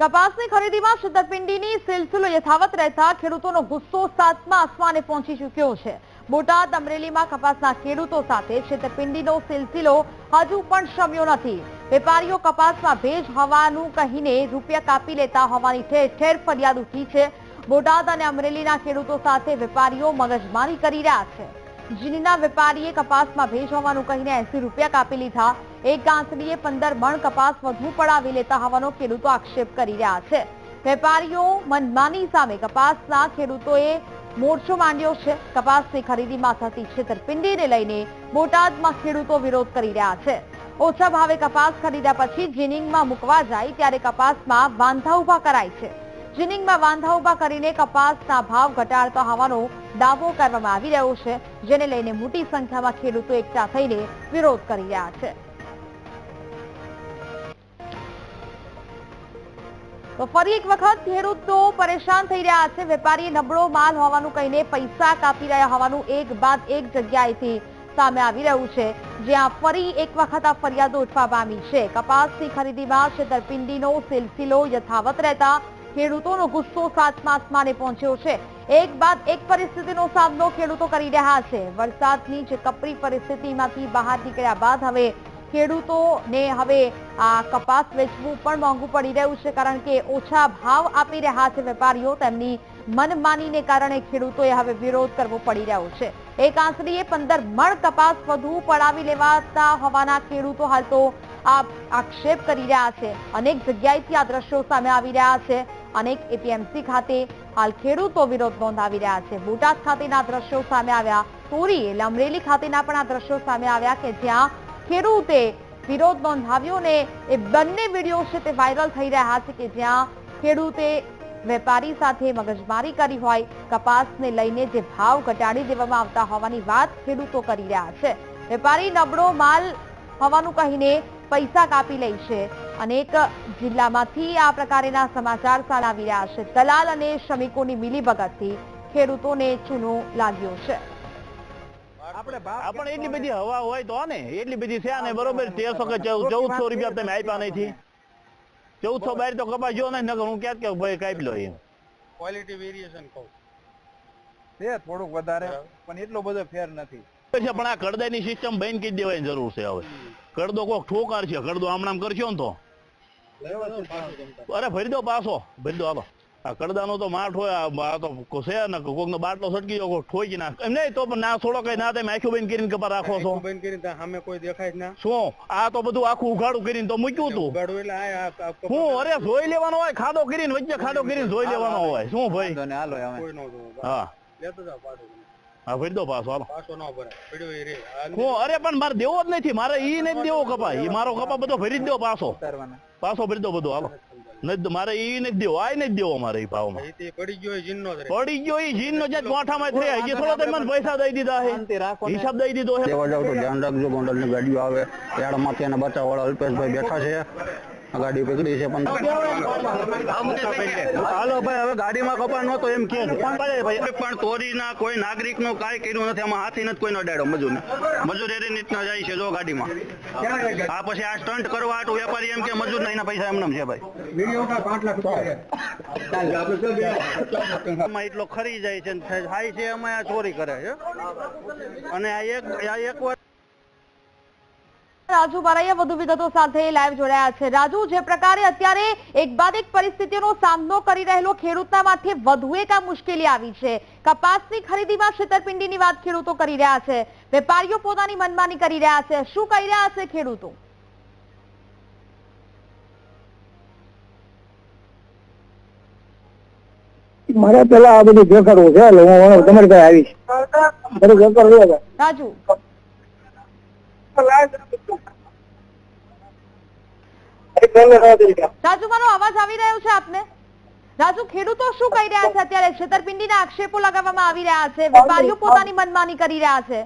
કપાસની ખરીદીમાં છેતરપિંડીની સિલસિલો યથાવત રહેતા ખેડૂતોનો ગુસ્સો સાતમા આસમાને પહોંચી ચૂક્યો છે. બોટાદ અમરેલીમાં કપાસના ખેડૂતો સાથે છેતરપિંડીનો સિલસિલો હજુ પણ શમ્યો નથી. વેપારીઓ કપાસમાં ભેજ હોવાનું કહીને રૂપિયા કાપી લેતા હોવાની ઠેર ઠેર ફરિયાદ ઉઠી છે. બોટાદ અને અમરેલીના ખેડૂતો સાથે વેપારીઓ મગજમારી કરી રહ્યા છે. જીનીના વેપારીએ કપાસમાં ભેજ કહીને એસી રૂપિયા કાપી લીધા. એક ગાંસડીએ પંદર મણ કપાસ વધુ પડાવી લેતા હોવાનો ખેડૂતો આક્ષેપ કરી રહ્યા છે. વેપારીઓ મનમાની સામે કપાસના ખેડૂતોએ મોરચો માંડ્યો છે. કપાસની ખરીદીમાં થતી છેતરપિંડીને લઈને બોટાદમાં ખેડૂતો વિરોધ કરી રહ્યા છે. ઓછા ભાવે કપાસ ખરીદ્યા પછી જીનિંગમાં મૂકવા જાય ત્યારે કપાસમાં વાંધા ઊભા કરાય છે. જીનિંગમાં વાંધા ઊભા કરીને કપાસના ભાવ ઘટાડતા હોવાનો દાવો કરવામાં આવી રહ્યો છે, જેને લઈને મોટી સંખ્યામાં ખેડૂતો એકઠા થઈને વિરોધ કરી રહ્યા છે. તો ફરી એક વખત ખેડૂતો પરેશાન થઈ રહ્યા છે, વેપારી નબળો માલ હોવાનું કહીને પૈસા કાપી રહ્યા હોવાનું એક બાદ એક જગ્યાએથી સામે આવી રહ્યું છે, જ્યાં ફરી એક વખત આ ફરિયાદો ઉઠવા પામી છે. કપાસની ખરીદીમાં છેતરપિંડીનો સિલસિલો યથાવત રહેતા ખેડૂતોનો ગુસ્સો સાતમા આસમાને પહોંચ્યો છે. એક બાદ એક પરિસ્થિતિનો સામનો ખેડૂતો કરી રહ્યા છે. વરસાદની જે કપરી પરિસ્થિતિમાંથી બહાર નીકળ્યા બાદ હવે ખેડૂતોને હવે આ કપાસ વેચવું પણ મોંઘું પડી રહ્યું છે કારણ કે ઓછા ભાવ આપી રહ્યા છે વેપારીઓ. તેમની મનમાનીને કારણે ખેડૂતોએ હવે વિરોધ કરવો પડી રહ્યો છે. એક આંસળીએ પંદર મણ કપાસ વધુ પડાવી લેવાતા હોવાના ખેડૂતો હાલ તો આક્ષેપ કરી રહ્યા છે. અનેક જગ્યાએથી આ દ્રશ્યો સામે આવી રહ્યા છે. અનેક એપીએમસી ખાતે હાલ ખેડૂતો વિરોધ નોંધાવી રહ્યા છે. બોટાદ ખાતેના દ્રશ્યો સામે આવ્યા. તોરી એટલે ખાતેના પણ આ દ્રશ્યો સામે આવ્યા કે જ્યાં ખેડૂતે વિરોધ નોંધાવ્યો ને એ બંને વીડિયો છે તે વાયરલ થઈ રહ્યા છે કે જ્યાં ખેડૂતે વેપારી સાથે મગજમારી કરી હોય, કપાસને લઈને જે ભાવ ઘટાડી દેવામાં આવતા હોવાની વાત ખેડૂતો કરી રહ્યા છે. વેપારી નબળો માલ હોવાનું કહીને પૈસા કાપી લે છે. અનેક જિલ્લામાંથી આ પ્રકારેના સમાચાર સામે આવી રહ્યા છે. દલાલ અને શ્રમિકોની મિલીભગતથી ખેડૂતોને ચૂનો લાગ્યો છે. આપણે એટલી બધી હવા હોય તો ને એટલી બધી છે ને બરોબર તેરસો કે ચૌદસો રૂપિયા તમે આપ્યા નથી. ચૌદસો બાર તો કપાસ જો ને નકર હું ક્યાં કે ભાઈ કાપી લો એમ. ક્વોલિટી વેરિએશન કહું. છે થોડુંક વધારે પણ એટલો બધો ફેર નથી. છે પણ આ કડદાની સિસ્ટમ બંધ કરી દેવાની જરૂર છે હવે. કડદો કોક ઠોકાર છે કડદો આમણામ કરશો ને તો. અરે ભરી દો પાછો. ભરી દો હાલો. આ કડદાનો તો માઠ હોય આ તો છે ને કોક નો બાટલો સટકી જાય ઠોઈ નાખ. એમ નહીં તો ના છોડો કઈ ના તમે આખું બંધ કરીને કપા રાખો છો. બંધ કરીને સામે કોઈ દેખાય જ ના. શું? આ તો બધું આખું ઉઘાડું કરીને તો મૂક્યું તું. એટલે હું અરે જોઈ લેવાનો હોય ખાડો કરીને વચ્ચે ખાડો કરીને જોઈ લેવાનો હોય. શું ભાઈ? હાલો. હા. લેતો જાઓ પાછું. હા ભરી દો પાછો હાલો. પાછો ન ભરાય. રે. હું અરે પણ મારે દેવો જ નથી. મારે ઈ નથી દેવો કપા ઈ મારો કપા બધો ભરી જ દો પાછો. ઉતારવાના. પાછો ભરી દો બધું હાલો. નથી મારે ઈ નથી દેવો આ નથી દેવો મારે ઈ ભાવમાં. પડી ગયો જીનનો પડી ગયો ઈ જીન નો જે ગોઠામાં થઈ હજી થોડો તમે મને પૈસા દઈ દીધા ને. હિસાબ દઈ દીધો છે લેવા જાવ તો ધ્યાન રાખજો ગોંડલની ગાડીઓ આવે. યાર્ડમાંથી એના બચાવવાળા અલ્પેશભાઈ બેઠા છે. ગાડી પકડી છે પણ હાલો ભાઈ હવે ગાડીમાં કપા નતો એમ કે પણ તોરીના કોઈ નાગરિકનું કાંઈ કર્યું નથી આમાં હાથી નથી કોઈનો મજૂર ને મજૂર એરી રીતના જાય છે જો ગાડીમાં. આ પછી આ સ્ટન્ટ કરવા આટું વેપારી એમ કે મજૂર ના પૈસા એમને છે ભાઈ. એટલો ખરી જાય છે ને થાય છે અમે આ ચોરી કરે છે. અને આ એક આ એક વાર રાજુ બારાયા વધુ વિગતો સાથે લાઈવ જોડાયા છે. રાજુ જે પ્રકારે અત્યારે એક બાદ એક પરિસ્થિતિનો સામનો કરી રહેલો ખેડૂતના માથે વધુ એક આ મુશ્કેલી આવી છે. કપાસની ખરીદીમાં છેતરપિંડીની વાત ખેડૂતો કરી રહ્યા છે. વેપારીઓ પોતાની મનમાની કરી રહ્યા છે. શું કહી રહ્યા છે ખેડૂતો? મારે પેલા આ બધું દેખાડવું છે એટલે હું તમારી પાસે આવીશ. બધું લે છે. રાજુ. રાજુ મારો અવાજ આવી રહ્યો છે આપને? રાજુ ખેડૂતો શું કહી રહ્યા છે અત્યારે? છેતરપિંડીના આક્ષેપો લગાવવામાં આવી રહ્યા છે. વેપારીઓ પોતાની મનમાની કરી રહ્યા છે.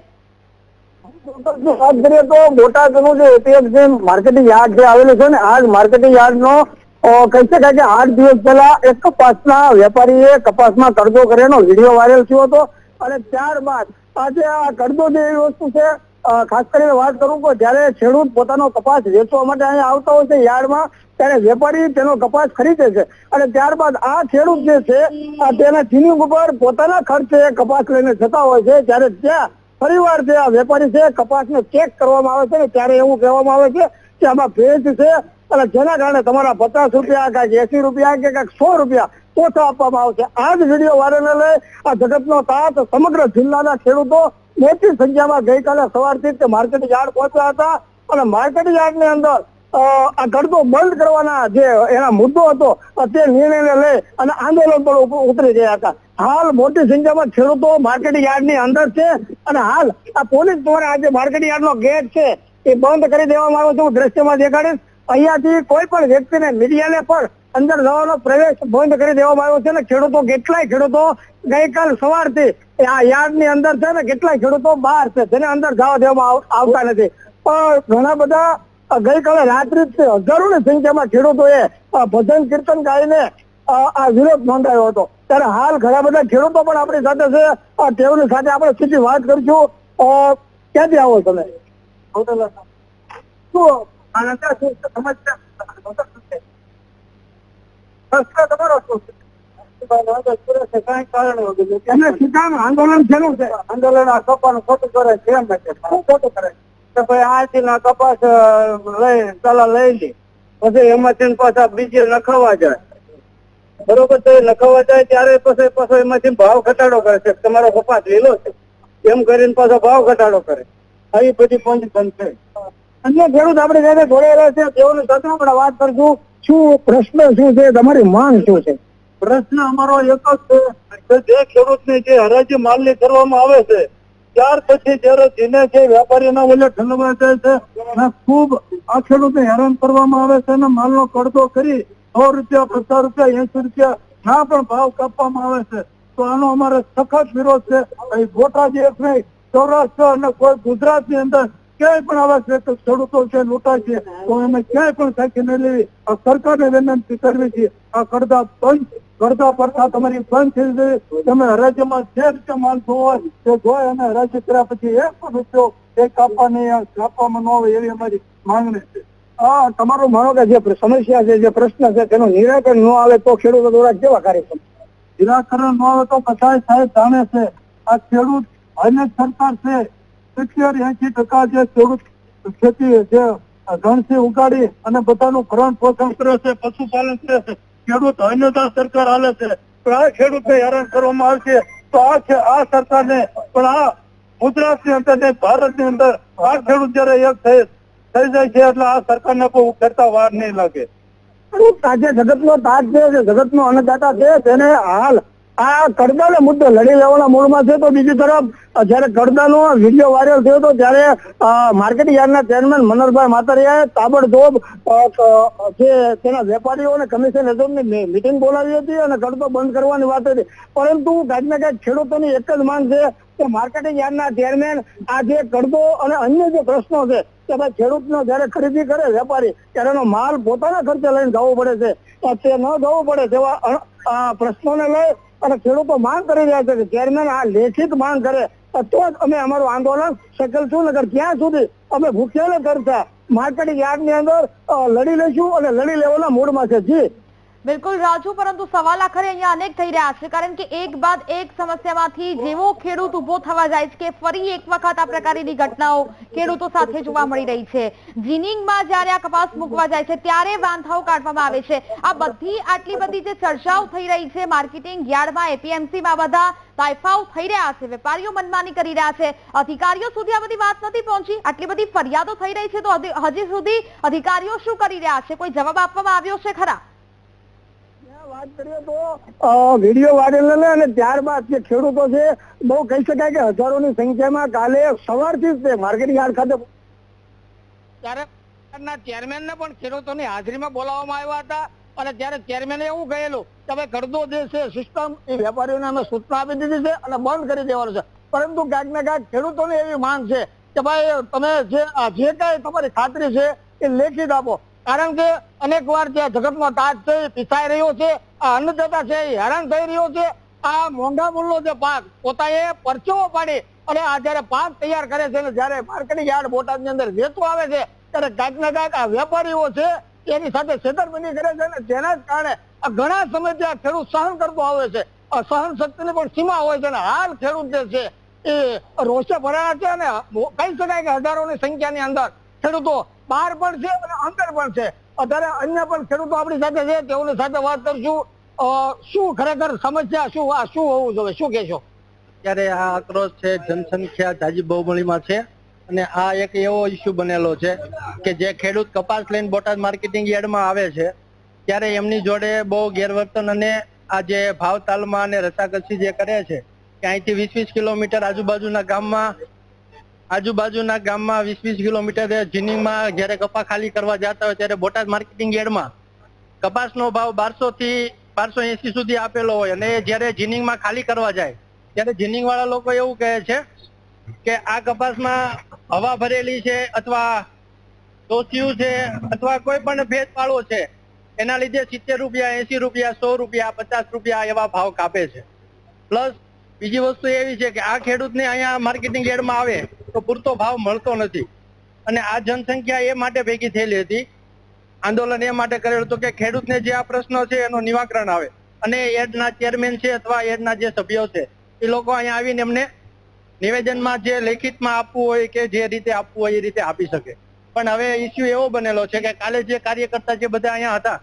વાત કરીએ તો બોટાદનું જે એપીએમસી માર્કેટિંગ યાર્ડ જે આવેલું છે ને આ માર્કેટિંગ યાર્ડ કહી શકાય કે આઠ દિવસ પહેલા એક કપાસના વેપારીએ કપાસમાં કડદો કર્યાનો વીડિયો વાયરલ થયો હતો. અને ત્યારબાદ આજે આ કડદો જે એવી વસ્તુ છે ખાસ કરીને વાત કરું કે જ્યારે ખેડૂત પોતાનો કપાસ વેચવા માટે અહીંયા આવતા હોય છે, યાર્ડમાં, ત્યારે વેપારી તેનો કપાસ ખરીદે છે. અને ત્યારબાદ આ ખેડૂત જે છે તેના જીનિંગ ઉપર પોતાના ખર્ચે કપાસ લઈને જતા હોય છે. ત્યારે ત્યાં ફરીવાર જે આ વેપારી છે, કપાસને ચેક કરવામાં આવે છે ને ત્યારે એવું કહેવામાં આવે છે કે આમાં ભેજ છે અને જેના કારણે તમારા પચાસ રૂપિયા, કાંઈક એસી રૂપિયા, કે કાંઈક સો રૂપિયા ઓછા આપવામાં આવશે. આ જ વીડિયો લઈ આ જગતનો તાત સમગ્ર જિલ્લાના ખેડૂતો મોટી સંખ્યામાં ગઈકાલે સવારથી માર્કેટ યાર્ડ પહોંચ્યા હતા અને માર્કેટ યાર્ડની અંદર આ ગળતો બંધ કરવાના જે એના મુદ્દો હતો તે નિર્ણયને લઈ અને આંદોલન પર ઉતરી ગયા હતા. હાલ મોટી સંખ્યામાં ખેડૂતો માર્કેટ યાર્ડની અંદર છે અને હાલ આ પોલીસ દ્વારા આજે માર્કેટ યાર્ડનો ગેટ છે એ બંધ કરી દેવામાં આવ્યો છે. હું દ્રશ્યમાં દેખાડીશ. અહીંયાથી કોઈ પણ વ્યક્તિને મીડિયાને પણ અંદર જવાનો પ્રવેશ બંધ કરી દેવામાં આવ્યો છે અને ખેડૂતો કેટલાય ખેડૂતો ગઈકાલ સવારથી આ યાર્ડની અંદર છે ને કેટલાય ખેડૂતો બહાર છે તેને અંદર જવા દેવામાં આવતા નથી. પણ ઘણા બધા ગઈકાલે રાત્રિ હજારોની સંખ્યામાં ખેડૂતોએ ભજન કીર્તન ગાઈને આ વિરોધ નોંધાયો હતો. ત્યારે હાલ ઘણા બધા ખેડૂતો પણ આપણી સાથે છે. તેઓની સાથે આપણે સીધી વાત કરીશું. ક્યાંથી આવો તમે? શું સમસ્યા પ્રશ્ન તમારો શું? છે? એમને શું કામ આંદોલન શેનું છે. આંદોલન આ કપાનું ખોટું કરે છે એમ ખોટું કરે? કે ભાઈ આજથી ના કપાસ લઈ ચાલા લઈ લે. પછી એમાંથી પાછા બીજે નખાવા જાય. બરોબર તો એ નખાવા જાય ત્યારે પછી પાછો એમાંથી ભાવ ઘટાડો કરે છે. તમારો કપાસ લીલો છે. એમ કરીને પાછો ભાવ ઘટાડો કરે. આવી બધી પંચ બંધ છે. અન્ય ખેડૂત આપણે જયારે જોડાયેલા છે. તેઓની સાથે આપણે વાત કરશું શું પ્રશ્ન શું છે? તમારી માંગ શું છે? પ્રશ્ન અમારો એક જ છે કે જે ખેડૂતને જે હરાજી માલની કરવામાં આવે છે, ત્યાર પછી જયારે જીને જે વેપારીના ઓલે ઠલવા જાય છે અને ખૂબ આ ખેડૂતને હેરાન કરવામાં આવે છે અને માલનો કડતો કરી સો રૂપિયા, પચાસ રૂપિયા, એસી રૂપિયા ના પણ ભાવ કાપવામાં આવે છે. તો આનો અમારે સખત વિરોધ છે. ગોટા જે નહીં, સૌરાષ્ટ્ર અને કોઈ ગુજરાતની અંદર ક્યાંય પણ આવા ખેડૂતો છે લૂંટા છે, તો અમે ક્યાંય પણ સાખી નહીં લેવી. આ સરકારને વિનંતી કરવી છે, આ કરતા બંધ કરતા પડતા તમારી બંધ થઈ જવી તમે રાજ્યમાં જે રીતે માલ હોય તે જોઈ અને રાજ્ય કર્યા પછી એક પણ રૂપિયો એ કાપવાની કાપવામાં ન આવે એવી અમારી માંગણી છે. આ તમારું માનો કે જે સમસ્યા છે, જે પ્રશ્ન છે, તેનું નિરાકરણ ન આવે તો ખેડૂતો દ્વારા કેવા કાર્યક્રમ? નિરાકરણ ન આવે તો કસાય સાહેબ જાણે છે, આ ખેડૂત અનેક સરકાર છે સિત્તેર એસી ટકા જે ખેતી જે ઘણસી ઉગાડી અને બધાનું ભરણ પોષણ કરે છે, પશુપાલન છે, ખેડૂત અન્યતા સરકાર હાલે છે પણ આ ખેડૂતને હેરાન કરવામાં આવશે. તો આ છે, આ સરકારને, પણ આ ગુજરાતની અંદર ને ભારતની અંદર આ ખેડૂત જયારે એક થઈ થઈ જાય છે એટલે આ સરકારને કોઈ કરતા વાર નહીં લાગે. આજે જગતનો તાજ છે જગતનો અન્નદાતા છે, તેને હાલ આ કડદાના મુદ્દો લડી લેવાના મૂળમાં છે. તો બીજી તરફ જયારે કડદાનો વીડિયો વાયરલ થયો હતો, ત્યારે માર્કેટ યાર્ડના ચેરમેન મનોહરભાઈ માતરિયાએ તાબડતોબ જે તેના વેપારીઓ અને કમિશન એજન્ટની મિટિંગ બોલાવી હતી અને કડદો બંધ કરવાની વાત હતી. પરંતુ કાંઈક ને કાંઈક ખેડૂતોની એક જ માંગ છે કે માર્કેટિંગ યાર્ડના ચેરમેન આ જે કડદો અને અન્ય જે પ્રશ્નો છે કે ભાઈ ખેડૂતનો જયારે ખરીદી કરે વેપારી, ત્યારે એનો માલ પોતાના ખર્ચે લઈને જવો પડે છે. તે ન જવો પડે તેવા પ્રશ્નોને લઈ અને ખેડૂતો માંગ કરી રહ્યા છે કે ચેરમેન આ લેખિત માંગ કરે, તો જ અમે અમારું આંદોલન શકલશું નગર ત્યાં સુધી? અમે ભૂખ્યા ન કરતા માર્કેટિંગ યાર્ડની અંદર લડી લઈશું અને લડી લેવાના મૂડમાં છે. જી. બિલકુલ રાજુ, પરંતુ સવાલ આખરે અહીંયા અનેક થઈ રહ્યા છે, કારણ કે એક બાદ એક સમસ્યામાંથી જેવો ખેડૂત ઊભો થવા જાય છે કે ફરી એક વખત આ પ્રકારની ઘટનાઓ ખેડૂતો સાથે જોવા મળી રહી છે. જીનિંગમાં જ્યારે આ કપાસ મૂકવા જાય છે, ત્યારે વાંધાઓ કાઢવામાં આવે છે. આ બધી, આટલી બધી જે ચર્ચાઓ થઈ રહી છે, માર્કેટિંગ યાર્ડમાં, એપીએમસીમાં બધા તાઇફાઓ થઈ રહ્યા છે, વેપારીઓ મનમાની કરી રહ્યા છે. અધિકારીઓ સુધી આ બધી વાત નથી પહોંચી. આટલી બધી ફરિયાદો થઈ રહી છે, તો હજી- સુધી અધિકારીઓ શું કરી રહ્યા છે? કોઈ જવાબ આપવામાં આવ્યો છે ખરા? ચેરમેન એવું કહેલું કે ભાઈ જે છે સિસ્ટમ એ વેપારીઓને અમે સૂચના આપી દીધી છે અને બંધ કરી દેવાનું છે. પરંતુ ક્યાંક ને ક્યાંક ખેડૂતોની એવી માંગ છે કે ભાઈ, તમે જે જે કાંઈ તમારી ખાતરી છે એ લેખિત આપો. કારણ કે અનેક વાર જે જગતનો તાજ છે, પીસાઈ રહ્યો છે, આ અન્નદાતા છે, એ હેરાન થઈ રહ્યો છે. આ મોંઘા મૂલ્યનો જે પાક પોતાએ પરચો પાડી અને આ જયારે પાક તૈયાર કરે છે ને જયારે માર્કેટિંગ યાર્ડ બોટાદની અંદર વેચવા આવે છે, ત્યારે કાંઈક ને કાંઈક આ વેપારીઓ છે, એની સાથે છેતરપિંડી કરે છે અને કારણે ઘણા સમયથી આ ખેડૂત સહન કરતો આવે છે. સહન શક્તિની પણ સીમા હોય છે અને હાલ ખેડૂત જે છે, એ રોષે ભરાયા છે અને કહી શકાય કે હજારોની સંખ્યાની અંદર ખેડૂતો બહાર પણ છે અને અંદર પણ છે. અત્યારે અન્ય પણ ખેડૂતો આપણી સાથે છે, તેઓની સાથે વાત કરશું. શું ખરેખર સમસ્યા, શું, આ શું હોવું જોઈએ? શું કહેશો? અત્યારે આ આક્રોશ છે, જનસંખ્યા જાજી બહુમળીમાં છે અને આ એક એવો ઇસ્યુ બનેલો છે કે જે ખેડૂત કપાસ લઈને બોટાદ માર્કેટિંગ યાર્ડમાં આવે છે, ત્યારે એમની જોડે બહુ ગેરવર્તન અને આ જે ભાવતાલમાં અને રસાકસી જે કરે છે, કે અહીંથી વીસ વીસ કિલોમીટર આજુબાજુના ગામમાં આજુબાજુના ગામમાં વીસ વીસ કિલોમીટર જીનિંગમાં જ્યારે કપા ખાલી કરવા જતા હોય ત્યારે બોટાદ માર્કેટિંગ યાર્ડમાં કપાસનો ભાવ બારસો થી બારસો એસી સુધી આપેલો હોય અને જ્યારે જીનિંગમાં ખાલી કરવા જાય, ત્યારે જીનિંગ વાળા લોકો એવું કહે છે કે આ કપાસમાં હવા ભરેલી છે અથવા ટોસિયું છે અથવા કોઈ પણ ભેદપાળો છે, એના લીધે સિત્તેર રૂપિયા એસી રૂપિયા, સો રૂપિયા, પચાસ રૂપિયા એવા ભાવ કાપે છે. પ્લસ બીજી વસ્તુ એવી છે કે આ ખેડૂતને અહીંયા માર્કેટિંગ યાર્ડમાં આવે તો પૂરતો ભાવ મળતો નથી. અને આ જનસંખ્યા એ માટે ભેગી થયેલી હતી. આંદોલન એ માટે કરેલું હતું કે ખેડૂતને જે આ પ્રશ્ન છે એનું નિવાકરણ આવે. અને એડના ચેરમેન છે અથવા એડના જે સભ્યો છે, એ લોકો અહીંયા આવીને એમને નિવેદનમાં જે લેખિતમાં આપવું હોય કે જે રીતે આપવું હોય એ રીતે આપી શકે. પણ હવે ઇસ્યુ એવો બનેલો છે કે કાલે જે કાર્યકર્તા જે બધા અહીંયા હતા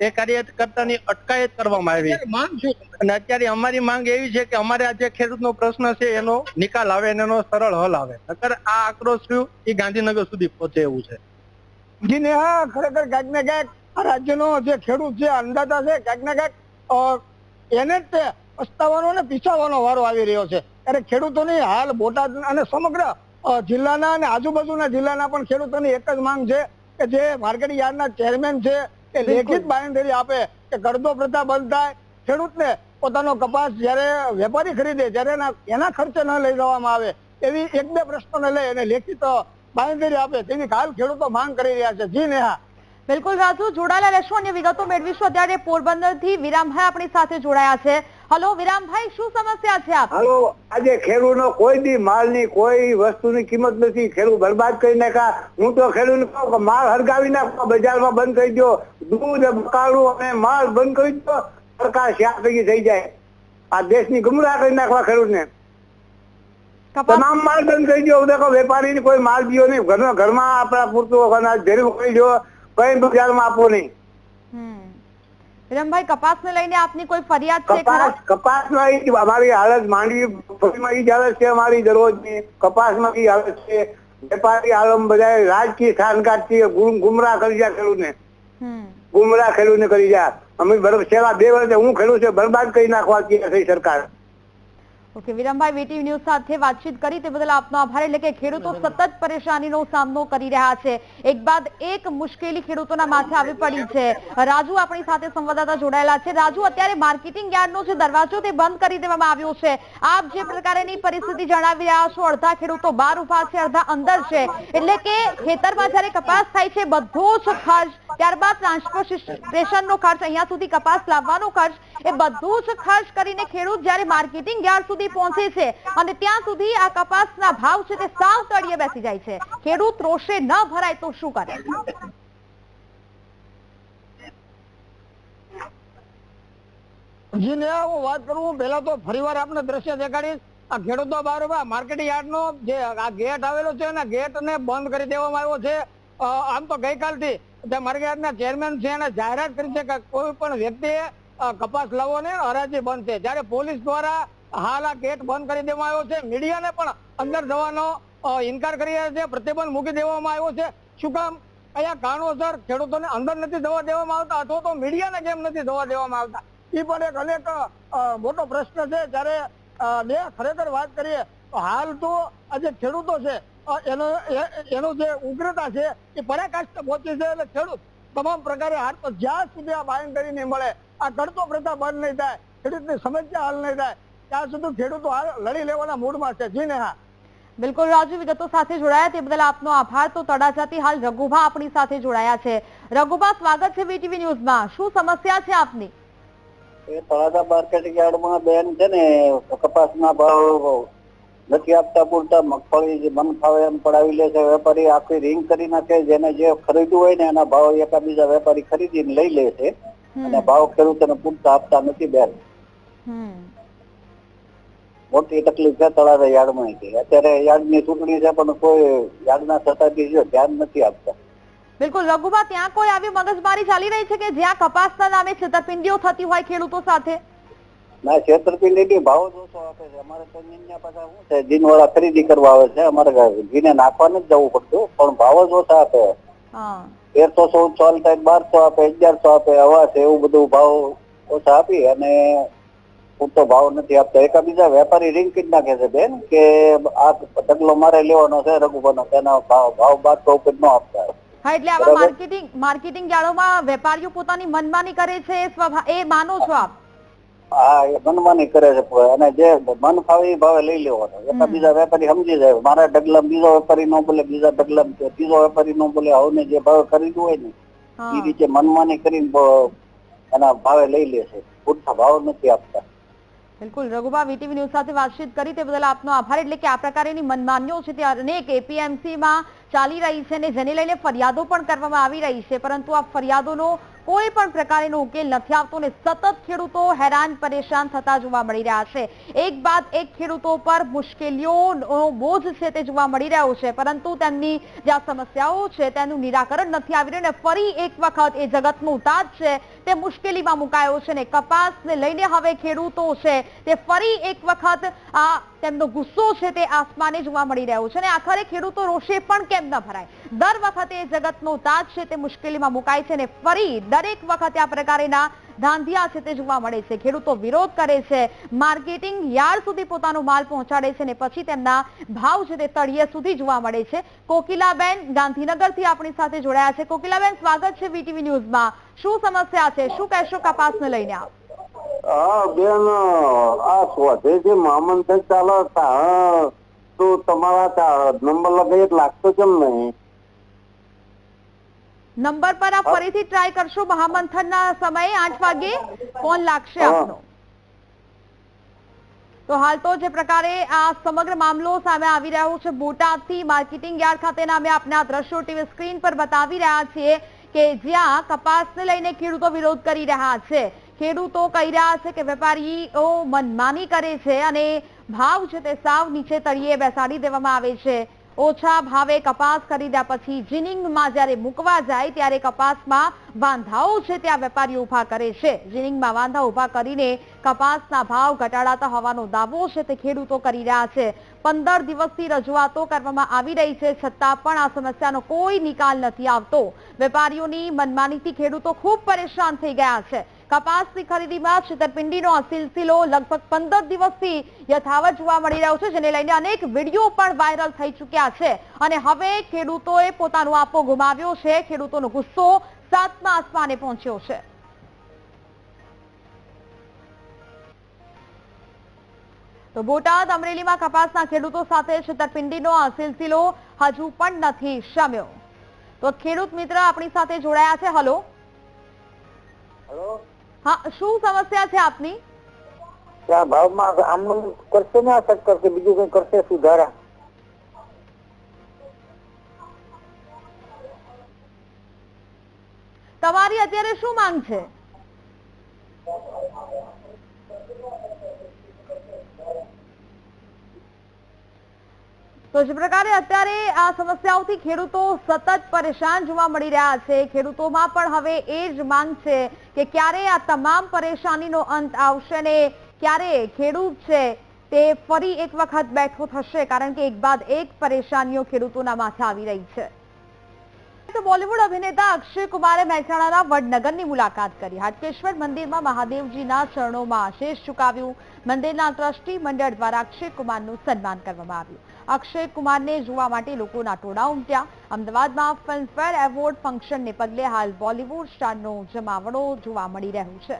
એ કાર્યકર્તાની અટકાયત કરવામાં આવી. માંગ શું અને અત્યારે અમારી માંગ એવી છે કે અમારે આ જે ખેડૂતનો પ્રશ્ન છે એનો નિકાલ આવે અને એનો સરળ હલ આવે. નકર આ આક્રોશ રહ્યું એ ગાંધીનગર સુધી પહોંચે એવું છે. જી ને હા ખરેખર ક્યાંક ને ક્યાંક આ રાજ્યનો જે ખેડૂત છે અંદાતા છે ક્યાંક ને ક્યાંક એને જ તે પસ્તાવાનો અને પીછાવાનો વારો આવી રહ્યો છે. ત્યારે ખેડૂતોની હાલ બોટાદ અને સમગ્ર જિલ્લાના અને આજુબાજુના જિલ્લાના પણ ખેડૂતોની એક જ માંગ છે કે જે માર્કેટિંગ યાર્ડના ચેરમેન છે એ લેખિત બાંયધરી આપે કે કરદો પ્રથા બંધ થાય ખેડૂતને પોતાનો કપાસ જ્યારે વેપારી ખરીદે ત્યારે એના ખર્ચે ન લઈ જવામાં આવે એવી એક બે પ્રશ્નોને લઈ અને લેખિત બાંયધરી આપે. તેની હાલ ખેડૂતો માંગ કરી રહ્યા છે. જી નેહા. બિલકુલ રાજુ જોડાયેલા રહેશો અને વિગતો મેળવીશું. અત્યારે પોરબંદરથી વિરામભાઈ આપણી સાથે જોડાયા છે. હલો વિરામભાઈ શું સમસ્યા છે આપ હલો આજે ખેડૂતનો કોઈ બી માલની કોઈ વસ્તુની કિંમત નથી. ખેડૂત બરબાદ કરી નાખા હું તો ખેડૂતને કહું કે માલ હરગાવી નાખો બજારમાં બંધ કરી દો દૂધ બકાળું અને માલ બંધ કરી દો સરકાર શ્યા ભેગી થઈ જાય. આ દેશની ગુમરાહ કરી નાખવા ખેડૂતને. તમામ માલ બંધ કરી દો દેખો વેપારીને કોઈ માલ દિયો નહીં. ઘરમાં ઘરમાં આપણા પૂરતું અનાજ ભેરું કરી દો કઈ બજારમાં આપવું નહીં. રમભાઈ કપાસ ને લઈને આપની કોઈ ફરિયાદ છે ખરા? કપાસમાં અમારી હાલત માંડવી ઈ જ હાલત છે અમારી દરરોજની. કપાસમાં ઈ હાલત છે. વેપારી આલમ બધા રાજકીય સ્થાનકારથી ગુમ- ગુમરાહ કરી જાય ખેડૂતને. ગુમરા ગુમરાહ ખેડૂતને કરી જા અમે બરોબર છેલ્લા બે વર્ષે હું ખેડૂત છે બરબાદ કરી નાખવા થઈ સરકાર. ઓકે વિરમભાઈ વીટીવી ન્યૂઝ સાથે વાતચીત કરી તે બદલ આપનો આભાર. એટલે કે ખેડૂતો સતત પરેશાનીનો સામનો કરી રહ્યા છે. એક બાદ એક મુશ્કેલી ખેડૂતોના માથે આવી પડી છે. રાજુ આપણી સાથે સંવાદદાતા જોડાયેલા છે. રાજુ અત્યારે માર્કેટિંગ યાર્ડનો જે દરવાજો તે બંધ કરી દેવામાં આવ્યો છે. આપ જે પ્રકારેની પરિસ્થિતિ જણાવી રહ્યા છો અડધા ખેડૂતો બહાર ઊભા છે અડધા અંદર છે. એટલે કે ખેતરમાં જ્યારે કપાસ થાય છે બધો જ ખર્ચ ત્યારબાદ ટ્રાન્સપોર્ટેશનનો ખર્ચ અહીંયા સુધી કપાસ લાવવાનો ખર્ચ એ બધું જ ખર્ચ કરીને ખેડૂત જ્યારે માર્કેટિંગ યાર્ડ સુધી પહોંચે છે અને ત્યાં સુધી આ કપાસના ભાવ છે તે સાવ તળિયે બેસી જાય છે. ખેડૂત રોષે ન ભરાય તો શું કરે? વાત કરું પહેલા તો ફરીવાર આપને દ્રશ્ય દેખાડીશ. આ ખેડૂતો બાર માર્કેટિંગ યાર્ડ નો જે આ ગેટ આવેલો છે એના ગેટ ને બંધ કરી દેવામાં આવ્યો છે. આમ તો ગઈકાલથી જે માર્કેટ યાર્ડના ચેરમેન છે એને જાહેરાત કરી છે કે કોઈ પણ વ્યક્તિએ કપાસ લાવો ને હરાજી બંધ છે. જ્યારે પોલીસ દ્વારા હાલ આ ગેટ બંધ કરી દેવામાં આવ્યો છે. મીડિયાને પણ અંદર જવાનો ઇન્કાર કરી રહ્યા છે. પ્રતિબંધ મૂકી દેવામાં આવ્યો છે. શું કામ? અહીંયા કારણોસર ખેડૂતોને અંદર નથી જવા દેવામાં આવતા અથવા તો મીડિયાને કેમ નથી જવા દેવામાં આવતા. એ પણ એક અનેક મોટો પ્રશ્ન છે. જ્યારે બે ખરેખર વાત કરીએ, તો હાલ તો આજે ખેડૂતો છે એનો એનું જે ઉગ્રતા છે, એ પરાકાષ્ઠ પહોંચી છે એટલે ખેડૂત તમામ પ્રકારે તો જ્યાં સુધી આ બાંયધરી નહીં મળે, આ કરતો પ્રથા બંધ નહીં થાય, ખેડૂતની સમસ્યા હલ નહીં થાય ત્યાં સુધી ખેડૂતો લડી લેવાના મૂડમાં છે. જી ને હા. બિલકુલ રાજુ વિગતો સાથે જોડાયા તે બદલ આપનો આભાર. તો તળાજાથી હાલ રઘુભા આપણી સાથે જોડાયા છે. રઘુભા સ્વાગત છે વીટીવી ન્યૂઝમાં. શું સમસ્યા છે આપની? એ તળાજા માર્કેટિંગ યાર્ડમાં બેન છે ને કપાસના ભાવ નથી આપતા પૂરતા. મગફળી જે મન ફાવે એમ પડાવી લે છે. વેપારી આખી રિંગ કરી નાખે. જેને જે ખરીદવું હોય ને એના ભાવ એકાબીજા વેપારી ખરીદીને લઈ લે છે. અને ભાવ ખેડૂતોને પૂરતા આપતા નથી બેન. મોટી તકલીફ છે તળાવે યાર્ડમાં અત્યારે યાર્ડની ચૂંટણી છે પણ કોઈ યાર્ડના સત્તાધીશો ધ્યાન નથી આપતા. બિલકુલ રઘુબા ત્યાં કોઈ આવી મગજમારી ચાલી રહી છે કે જ્યાં કપાસના નામે છેતરપિંડીઓ થતી હોય ખેડૂતો સાથે? ના છેતરપિંડીની ભાવ જોશો આપે છે. અમારે તો નિંદા પાછા શું છે? જીનવાળા ખરીદી કરવા આવે છે. અમારે ઘીને નાખવા જ જવું પડતું પણ ભાવ જ ઓછા આપે તેરસો ચૌદ થાય બારસો આપે અગિયારસો આપે હવા છે એવું બધું ભાવ ઓછા આપી અને પૂરતો ભાવ નથી આપતા. એકાબીજા વેપારી રિંગ ના નાખે છે બેન કે આ ઢગલો મારે લેવાનો છે રઘુભાનો તેના ભાવ ભાવ બાદ તો ઉપજ ન આપતા. હા એટલે આવા માર્કેટિંગ માર્કેટિંગ યાર્ડોમાં વેપારીઓ પોતાની મનમાની કરે છે એ માનો છો આપ? હા એ મનમાની કરે છે અને જે મન ફાવે એ ભાવે લઈ લેવાનો. એકાબીજા વેપારી સમજી જાય મારા ઢગલા બીજો વેપારી નો બોલે બીજા ઢગલા ત્રીજો વેપારી નો બોલે આવને જે ભાવે ખરીદવું હોય ને એ રીતે મનમાની કરીને એના ભાવે લઈ લે છે. પૂરતા ભાવ નથી આપતા. બિલકુલ. રઘુબા વીટીવી ન્યૂઝ સાથે વાતચીત કરી તે બદલ આપનો આભાર. એટલે કે આ પ્રકારની મનમાન્યો છે તે અનેક એપીએમસીમાં ચાલી રહી છે અને જેને લઈને ફરિયાદો પણ કરવામાં આવી રહી છે. પરંતુ આ ફરિયાદોનો કોઈ પણ પ્રકારનો ઉકેલ નથી આવતો અને સતત ખેડૂતો હેરાન પરેશાન થતા જોવા મળી રહ્યા છે. એક બાદ એક ખેડૂતો પર મુશ્કેલીઓનો બોજ છે તે જોવા મળી રહ્યો છે. પરંતુ તેમની જે સમસ્યાઓ છે તેનું નિરાકરણ નથી આવી રહ્યું અને ફરી એક વખત એ જગતનો તાજ છે તે મુશ્કેલીમાં મુકાયો છે ને કપાસને લઈને હવે ખેડૂતો છે તે ફરી એક વખત આ તેમનો ગુસ્સો છે તે આસમાને જોવા મળી રહ્યો છે અને આખરે ખેડૂતો રોષે પણ કેમ ન ભરાય? દર વખતે જગતનો તાજ છે તે મુશ્કેલીમાં મુકાય છે અને ફરી દરેક વખતે આ પ્રકારેના ધાંધિયા છે તે જોવા મળે છે. ખેડૂતો વિરોધ કરે છે, માર્કેટિંગ યાર્ડ સુધી પોતાનો માલ પહોંચાડે છે અને પછી તેમના ભાવ છે તે તળિયે સુધી જોવા મળે છે. કોકિલાબેન ગાંધીનગરથી આપણી સાથે જોડાયા છે. કોકિલાબેન, સ્વાગત છે વીટીવી ન્યૂઝમાં. શું સમસ્યા છે? શું કહેશો કપાસને લઈને આપ? હા બેન આ સ્વધે જે મામંથન ચાલે તો તમારા નંબર લગાવી લાગતો કેમ નહીં? નંબર પર આપ ફરીથી ટ્રાય કરશો મહામંથનના સમયે આઠ વાગે ફોન લાગશે આપનો. તો હાલ તો જે પ્રકારે આ સમગ્ર મામલો સામે આવી રહ્યો છે બોટાદથી માર્કેટિંગ યાર્ડ ખાતેના અમે આપને આ દ્રશ્યો ટીવી સ્ક્રીન પર બતાવી રહ્યા છીએ કે જ્યાં કપાસને લઈને ખેડૂતો વિરોધ કરી રહ્યા છે. ખેડૂતો કહી રહ્યા છે કે વેપારીઓ મનમાની કરે છે અને ભાવ છે તે સાવ નીચે તળિયે બેસાડી દેવામાં આવે છે. ઓછા ભાવે કપાસ ખરીદ્યા પછી જીનિંગમાં જ્યારે મૂકવા જાય ત્યારે કપાસમાં વાંધાઓ છે ત્યાં વેપારીઓ ઊભા કરે છે. જીનિંગમાં વાંધા ઊભા કરીને કપાસના ભાવ ઘટાડાતા હોવાનો દાવો છે તે ખેડૂતો કરી રહ્યા છે. પંદર દિવસથી રજૂઆતો કરવામાં આવી રહી છે, છતાં પણ આ સમસ્યાનો કોઈ નિકાલ નથી આવતો. વેપારીઓની મનમાનીથી ખેડૂતો ખૂબ પરેશાન થઈ ગયા છે. કપાસની ખરીદીમાં છેતરપિંડીનો સિલસિલો લગભગ પંદર દિવસથી યથાવત જોવા મળી રહ્યો છે, જેને લઈને અનેક વીડિયો પણ વાયરલ થઈ ચૂક્યા છે. અને હવે ખેડૂતોએ પોતાનો આપો ગુમાવ્યો છે. ખેડૂતોનો ગુસ્સો સાતમા આસમાને પહોંચ્યો છે. તો બોટાદ અમરેલીમાં કપાસના ખેડૂતો સાથે છેતરપિંડીનો સિલસિલો હજુ પણ નથી શમ્યો. તો ખેડૂત મિત્ર આપણી સાથે જોડાયા છે. હલો. હા શું સમસ્યા છે આપની? ત્યાં ભાવમાં આમનું કરશે ને આ કરશે બીજું કઈ કરશે સુધારા? તમારી અત્યારે શું માંગ છે? તો જે પ્રકારે અત્યારે આ સમસ્યાઓથી ખેડૂતો સતત પરેશાન જોવા મળી રહ્યા છે. ખેડૂતોમાં પણ હવે એ જ માંગ છે કે ક્યારે આ તમામ પરેશાનીનો અંત આવશે ને ક્યારે ખેડૂત છે તે ફરી એક વખત બેઠો થશે, કારણ કે એક બાદ એક પરેશાનીઓ ખેડૂતોના માથે આવી રહી છે. તો અભિનેતા અક્ષય કુમારે મહેસાણાના વડનગરની મુલાકાત કરી. હાટકેશ્વર મંદિરમાં મહાદેવજીના ચરણોમાં આશીષ ચુકાવ્યું મંદિરના ટ્રસ્ટી મંડળ દ્વારા અક્ષય કુમારનું સન્માન કરવામાં આવ્યું. અક્ષય કુમારને જોવા માટે લોકોના ટોળા ઉમટ્યા. અમદાવાદમાં ફિલ્મફેર એવોર્ડ ફંક્શનને પગલે હાલ બોલિવૂડ સ્ટારનો જમાવડો જોવા મળી રહ્યું છે.